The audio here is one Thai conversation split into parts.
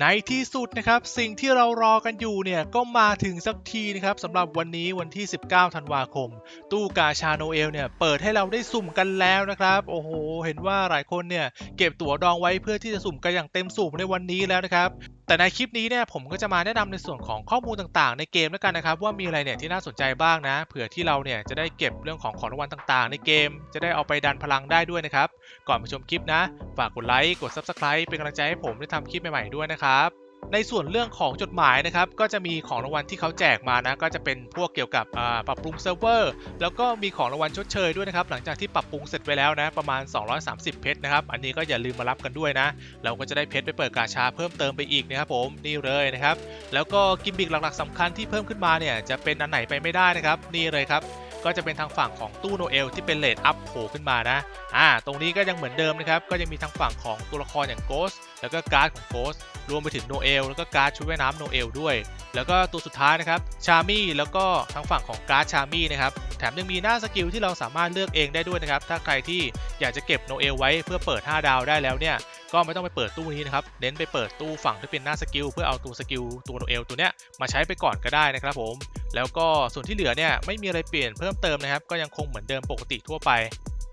ในที่สุดนะครับสิ่งที่เรารอกันอยู่เนี่ยก็มาถึงสักทีนะครับสำหรับวันนี้วันที่ 19 ธันวาคม ตู้กาชาโนเอลเนี่ยเปิดให้เราได้สุ่มกันแล้วนะครับ โอ้โห เห็นว่าหลายคนเนี่ยเก็บตั๋วดองไว้เพื่อที่จะสุ่มกันอย่างเต็มสูบในวันนี้แล้วนะครับแต่ในคลิปนี้เนี่ยผมก็จะมาแนะนำในส่วนของข้อมูลต่างๆ ในเกมแล้วกันนะครับว่ามีอะไรเนี่ยที่น่าสนใจบ้างนะเผื่อที่เราเนี่ยจะได้เก็บเรื่องของของรางวัลต่างๆ ในเกม จะได้เอาไปดันพลังได้ด้วยนะครับ ก่อนไปชมคลิปนะ ฝากกดไลค์กด Subscribe เป็นกำลังใจให้ผมได้ทำคลิปใหม่ๆด้วยนะครับ ในส่วนเรื่องของจดหมายนะครับ ก็จะมีของรางวัลที่เขาแจกมานะ ก็จะเป็นพวกเกี่ยวกับปรับปรุงเซิร์ฟเวอร์ แล้วก็มีของรางวัลชดเชยด้วยนะครับ หลังจากที่ปรับปรุงเสร็จไปแล้วนะ ประมาณ 230 เพชรนะครับ อันนี้ก็อย่าลืมมารับกันด้วยนะ เราก็จะได้เพชรไปเปิดกาชาเพิ่มเติมไปอีกนะครับผม นี่เลยนะครับ แล้วก็กิมบิกหลักๆสำคัญที่เพิ่มขึ้นมาเนี่ย จะเป็นอันไหนไปไม่ได้นะครับ นี่เลยครับ ก็จะเป็นทางฝั่งของตู้โนเอลที่เป็นเลดอัพโผล่ขึ้นมานะอ่าตรงนี้ก็ยังเหมือนเดิมนะครับก็ยังมีทางฝั่งของตัวละครอย่างโกสแล้วก็การ์ดของโกสรวมไปถึงโนเอลแล้วก็การ์ดชุดว่ายน้ำโนเอลด้วย แล้วก็ตัวสุดท้ายนะครับชามี่แล้วก็ทางฝั่งของการ์ดชามี่นะครับ ถมยังมีหน้าสกิลที่เราสามารถเลือกเองได้ด้วยนะครับ ถ้าใครที่อยากจะเก็บโนเอลไว้เพื่อเปิด 5 ดาวได้แล้วเนี่ย ก็ไม่ต้องไปเปิดตู้นี้นะครับ เน้นไปเปิดตู้ฝั่งที่เป็นหน้าสกิลเพื่อเอาตัวสกิลตัวโนเอลตัวเนี้ยมาใช้ไปก่อนก็ได้นะครับผม แล้วก็ส่วนที่เหลือเนี่ยไม่มีอะไรเปลี่ยนเพิ่มเติมนะครับ ก็ยังคงเหมือนเดิมปกติทั่วไป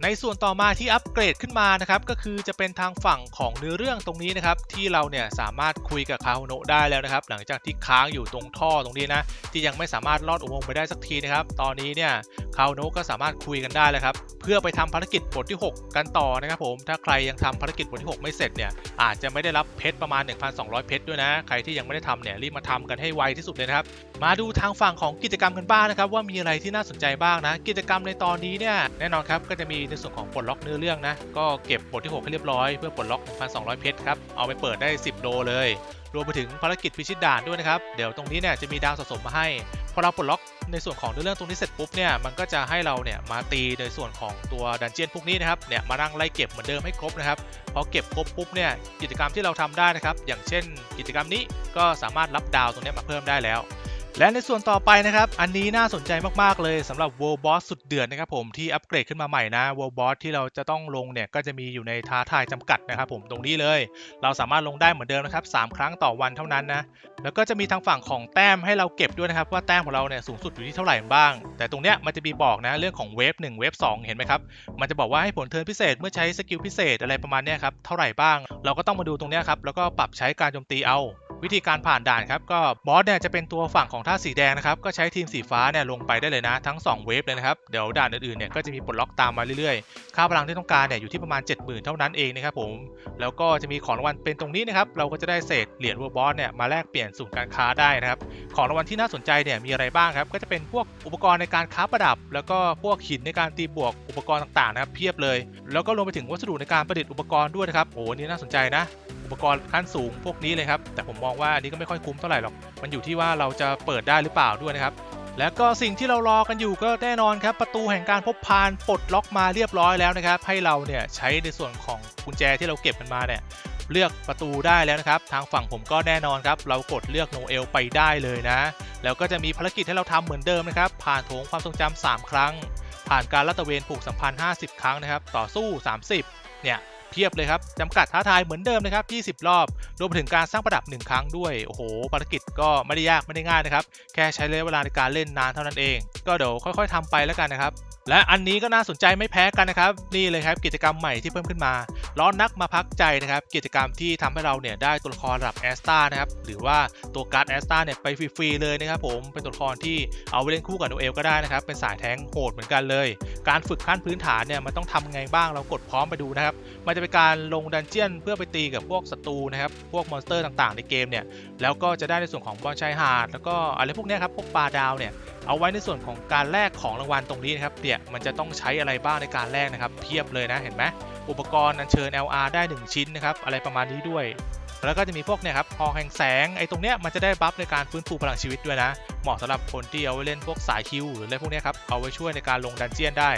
ในส่วนต่อมาที่อัปเกรดขึ้นมานะครับก็คือจะเป็นทางฝั่งของเนื้อเรื่องตรงนี้นะครับที่เราเนี่ยสามารถคุยกับคาโฮโนะได้แล้วนะครับ หลังจากที่ค้างอยู่ตรงท่อตรงนี้นะที่ยังไม่สามารถลอดอุโมงค์ไปได้สักทีนะครับ ตอนนี้เนี่ยคาโฮโนะก็สามารถคุยกันได้แล้วครับเพื่อไปทำภารกิจบทที่ 6 กันต่อนะครับผมถ้าใครยังทำภารกิจบทที่ 6 ไม่เสร็จเนี่ยอาจจะไม่ได้รับเพชรประมาณ 1,200 เพชรด้วยนะ ใครที่ยังไม่ได้ทำเนี่ยรีบมาทำกันให้ไวที่สุดเลยนะครับมาดูทางฝั่งของกิจกรรมกันบ้างนะครับว่ามีอะไรที่น่าสนใจบ้างนะ กิจกรรมในตอนนี้เนี่ยแน่นอนครับก็จะมีในส่วนของปลดล็อกเนื้อเรื่องนะ ก็เก็บบทที่ 6 ให้เรียบร้อยเพื่อปลดล็อก 1,200 เพชรครับ เอาไปเปิดได้ 10โลเลย รวมไปถึงภารกิจพิชิตด่านด้วยนะครับ เดี๋ยวตรงนี้เนี่ยจะมีดาวสะสมมาให้ พอเราปลดล็อกในส่วนของเนื้อเรื่องตรงนี้เสร็จปุ๊บเนี่ย มันก็จะให้เราเนี่ยมาตีในส่วนของตัวดันเจียนพวกนี้นะครับ เนี่ยมานั่งไล่เก็บเหมือนเดิมให้ครบนะครับ พอเก็บครบปุ๊บเนี่ย กิจกรรมที่เราทำได้นะครับ อย่างเช่น กิจกรรมนี้ก็สามารถรับดาวตรงนี้มาเพิ่มได้แล้ว และในส่วนต่อไปนะครับ อันนี้น่าสนใจมาก ๆ เลยสำหรับ World Boss สุดเดือดนะครับผมที่อัปเกรดขึ้นมาใหม่นะ World Boss ที่เราจะต้องลงเนี่ย ก็จะมีอยู่ในท้าทายจำกัดนะครับผมตรงนี้เลย เราสามารถลงได้เหมือนเดิมนะครับ 3 ครั้งต่อวันเท่านั้นนะ แล้วก็จะมีทางฝั่งของแต้มให้เราเก็บด้วยนะครับ ว่าแต้มของเราเนี่ยสูงสุดอยู่ที่เท่าไหร่บ้าง แต่ตรงเนี้ยมันจะมีบอกนะเรื่องของเวฟ1เวฟ2เห็นไหมครับมันจะบอกว่าให้ผลเทิร์นพิเศษเมื่อใช้สกิลพิเศษอะไรประมาณเนี้ยครับเท่าไหร่บ้าง เราก็ต้องมาดูตรงเนี้ยครับแล้วก็ปรับใช้การโจมตีเอา วิธีการผ่านด่านครับก็บอสเนี่ยจะเป็นตัวฝั่งของท่าสีแดงนะครับก็ใช้ทีมสีฟ้าเนี่ยลงไปได้เลยนะทั้ง 2 เวฟเลยนะครับเดี๋ยวด่านอื่นๆเนี่ยก็จะมีปลดล็อกตามมาเรื่อยๆ ค่าพลังที่ต้องการเนี่ยอยู่ที่ประมาณ 70,000 เท่านั้นเองนะครับผมแล้วก็จะมีของรางวัลเป็นตรงนี้นะครับเราก็จะได้เศษเหรียญวัวบอสเนี่ยมาแลกเปลี่ยนสูตรการค้าได้นะครับของรางวัลที่น่าสนใจเนี่ยมีอะไรบ้างครับก็จะเป็นพวกอุปกรณ์ในการค้าประดับ แล้วก็พวกหินในการตีบวกอุปกรณ์ต่างๆนะครับเพียบเลย แล้วก็รวมไปถึงวัสดุในการประดิษฐ์อุปกรณ์ด้วยนะครับโอ้นี่น่าสนใจนะ ปกรณ์ขั้นสูงพวกนี้เลยครับ แต่ผมมองว่านี้ก็ไม่ค่อยคุ้มเท่าไหร่หรอก มันอยู่ที่ว่าเราจะเปิดได้หรือเปล่าด้วยนะครับ แล้วก็สิ่งที่เรารอกันอยู่ก็แน่นอนครับ ประตูแห่งการพบพานปลดล็อกมาเรียบร้อยแล้วนะครับ ให้เราเนี่ยใช้ในส่วนของกุญแจที่เราเก็บมันมาเนี่ยเลือกประตูได้แล้วนะครับ ทางฝั่งผมก็แน่นอนครับ เรากดเลือกโนเอลไปได้เลยนะ แล้วก็จะมีภารกิจให้เราทำเหมือนเดิมนะครับ ผ่านโถงความทรงจำ3ครั้ง ผ่านการลาดตระเวนผูกสัมพันธ์ 50 ครั้งนะครับ ต่อสู้ 30 เนี่ย เพียบเลยครับจำกัดท้าทายเหมือนเดิมนะครับ 20 รอบ รวมถึงการสร้างประดับ 1 ครั้งด้วย โอ้โห ภารกิจก็ไม่ได้ยากไม่ได้ง่ายนะครับ แค่ใช้ระยะเวลาในการเล่นนานเท่านั้นเอง ก็เดี๋ยวค่อย ๆทำไปแล้วกันนะครับและอันนี้ก็น่าสนใจไม่แพ้กันนะครับ นี่เลยครับกิจกรรมใหม่ที่เพิ่มขึ้นมา ร้อนนักมาพักใจนะครับ กิจกรรมที่ทำให้เราเนี่ยได้ตัวละครระดับแอสตานะครับหรือว่าตัวการ์ดแอสตาเนี่ยไปฟรีๆเลยนะครับผมเป็นตัวละครที่เอาไปเล่นคู่กับโนเอลก็ได้นะครับเป็นสายแทงโหดเหมือนกันเลย การฝึกขั้นพื้นฐานเนี่ยมันต้องทำไงบ้างเรากดพร้อมไปดูนะครับมันจะเป็นการลงดันเจียนเพื่อไปตีกับพวกศัตรูนะครับพวกมอนสเตอร์ต่างๆ ในเกมเนี่ยแล้วก็จะได้ในส่วนของบอลชายหาดแล้วก็อะไรพวกนี้ครับพวกปลาดาวเนี่ยเอาไว้ในส่วนของการแลกของรางวัลตรงนี้นะครับเนี่ยมันจะต้องใช้อะไรบ้างในการแลกนะครับ เพียบเลยนะเห็นไหมอุปกรณ์อัญเชิญ LR ได้ 1 ชิ้นนะครับอะไรประมาณนี้ด้วย แล้วก็จะมีพวกเนี่ยครับหอแห่งแสงไอ้ตรงเนี้ยมันจะได้บัฟในการฟื้นฟูพลังชีวิตด้วยนะ เหมาะสำหรับคนที่เอาไว้เล่นพวกสายคิวหรืออะไรพวกเนี้ยครับเอาไว้ช่วยในการลงดันเจียนได้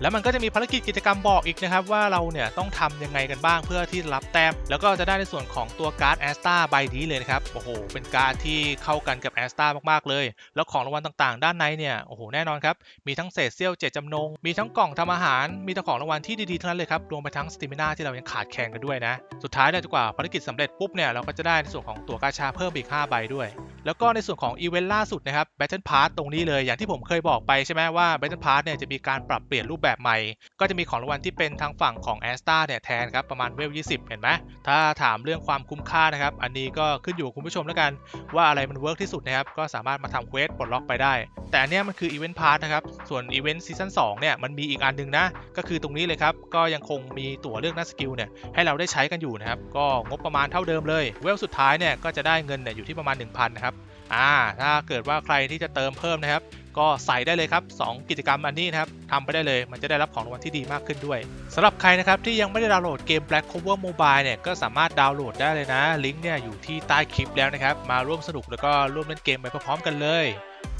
แล้วมันก็จะมีภารกิจกิจกรรมบอกอีกนะครับ ว่าเราเนี่ยต้องทำยังไงกันบ้างเพื่อที่รับแต้ม แล้วก็จะได้ในส่วนของตัวการ์ดแอสตาใบนี้เลยนะครับ โอ้โห เป็นการ์ดที่เข้ากันกับแอสตามากๆเลย แล้วของรางวัลต่างๆ ด้านในเนี่ย โอ้โห แน่นอนครับ มีทั้งเศษเสี้ยวเจตจำนง มีทั้งกล่องทำอาหาร มีทั้งของรางวัลที่ดีๆทั้งนั้นเลยครับ รวมไปทั้งสติมินาที่เรายังขาดแคลนกันด้วยนะ สุดท้ายเนี่ยจนกว่าภารกิจสำเร็จปุ๊บเนี่ยเราก็จะได้ในส่วนของตัวกาชาเพิ่มอีก 5 ใบด้วย แล้วก็ในส่วนของอีเวนต์ล่าสุดนะครับ Battle Pass ตรงนี้เลยอย่างที่ผมเคยบอกไปใช่ไหมว่า Battle Pass เนี่ยจะมีการปรับเปลี่ยนรูปแบบใหม่ ก็จะมีของรางวัลที่เป็นทางฝั่งของ a s t a เนี่ยแทนครับประมาณเวล 20 เห็นไหมถ้าถามเรื่องความคุ้มค่านะครับ อันนี้ก็ขึ้นอยู่คุณผู้ชมแล้วกัน ว่าอะไรมันเวิร์กที่สุดนะครับก็สามารถมาทำเควสปลดล็อกไปได้ แต่อันเนี้ยมันคืออีเวนต์พาร์ทนะครับส่วนอีเวนต์ซีซั่น2เนี่ยมันมีอีกอันหนึงนะก็คือตรงนี้เลยครับก็ยังคงมีตั๋วเลือกหน้าสกิลเนี่ยให้เราได้ใช้กันอยู่นะครับก็งบประมาณเท่าเดิมเลยเวลสุดท้ายเนี่ยก็จะได้เงินเนี่ยอยู่ที่ประมาณ 1,000นะครับ อ่าถ้าเกิดว่าใครที่จะเติมเพิ่มนะครับ ก็ใส่ได้เลยครับ 2 กิจกรรมอันนี้นะครับทำไปได้เลย มันจะได้รับของรางวัลที่ดีมากขึ้นด้วยสำหรับใครนะครับที่ยังไม่ได้ดาวน์โหลดเกม Black Cover Mobile เนี่ยก็สามารถดาวน์โหลดได้เลยนะลิงก์เนี่ยอยู่ที่ใต้คลิปแล้วนะครับมาร่วมสนุกแล้วก็ร่วมเล่นเกมไปพร้อมๆกันเลย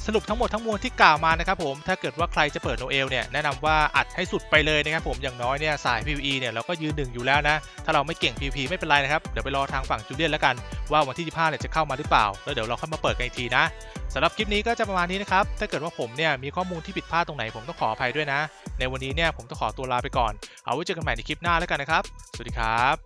สรุปทั้งหมดทั้งมวลที่กล่าวมานะครับผมถ้าเกิดว่าใครจะเปิดโนเอลเนี่ยแนะนำว่าอัดให้สุดไปเลยนะครับผมอย่างน้อยเนี่ยสาย PVE เนี่ยเราก็ยืนหนึ่งอยู่แล้วนะ ถ้าเราไม่เก่ง PVP ไม่เป็นไรนะครับ เดี๋ยวไปรอทางฝั่งจูเลียนแล้วกัน ว่าวันที่ 25 เนี่ยจะเข้ามาหรือเปล่า แล้วเดี๋ยวเราค่อยมาเปิดกันอีกทีนะสำหรับคลิปนี้ก็จะประมาณนี้นะครับ ถ้าเกิดว่าผมเนี่ยมีข้อมูลที่ผิดพลาดตรงไหนผมต้องขออภัยด้วยนะ ในวันนี้เนี่ยผมต้องขอตัวลาไปก่อน เอาไว้เจอกันใหม่ในคลิปหน้าแล้วกันนะครับ สวัสดีครับ